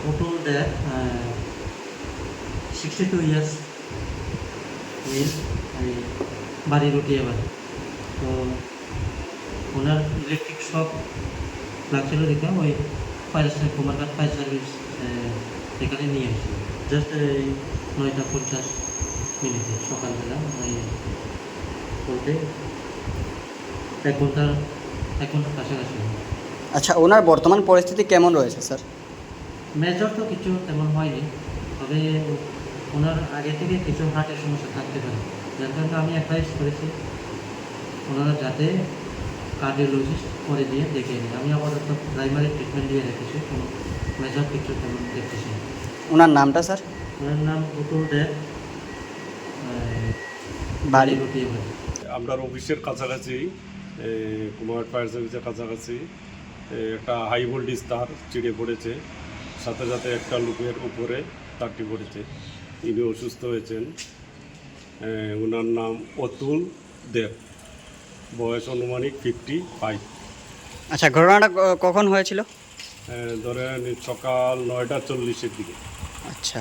who told sixty two years years এই বাড়ি রুটি এবার তো ওনার ইলেকট্রিক শক লাগছিল দেখে ওই fire service Kumarghat fire service এখানে নিয়ে এসেছিল জাস্ট এই নয়টা পঞ্চাশ মিনিটে, সকালবেলা, ওই বলতে এক ঘণ্টার এক ঘণ্টার কাছাকাছি। আচ্ছা ওনার বর্তমান পরিস্থিতি কেমন রয়েছে, স্যার? মেজর তো কিছু তেমন হয়নি তবে ওনার আগে থেকে কিছু হার্টের সমস্যা থাকতে পারে। যার কারণে আমি অ্যাডভাইস করেছি ওনারা যাতে কার্ডিওলজিস্ট করে দিয়ে দেখে নিন আমি আপাতত প্রাইমারি ট্রিটমেন্ট দিয়ে রেখেছি কোনো মেজর কিছু তেমন দেখতেছি ওনার নামটা স্যার? ওনার নাম পুতুল দেব বাড়ি? বাড়ি। আপনার অফিসের কাছাকাছি কুমার ফায়ার সার্ভিসের কাছাকাছি একটা হাই ভোল্টেজ তার চিড়ে পড়েছে। সাথে সাথে একটা লুপের উপরে তারটি পড়েছে ইনি অসুস্থ হয়েছেন। ওনার নাম অতুল দেব। বয়স অনুমানিক ফিফটি ফাইভ আচ্ছা ঘটনাটা কখন হয়েছিল? ধরেন সকাল নয়টা চল্লিশের দিকে। আচ্ছা।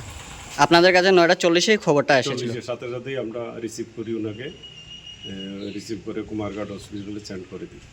আপনাদের কাছে নয়টা চল্লিশেই খবরটা এসেছিল? সাথে সাথেই আমরা রিসিভ করি ওনাকে রিসিভ করে কুমারঘাট হসপিটালে সেন্ড করে দিই।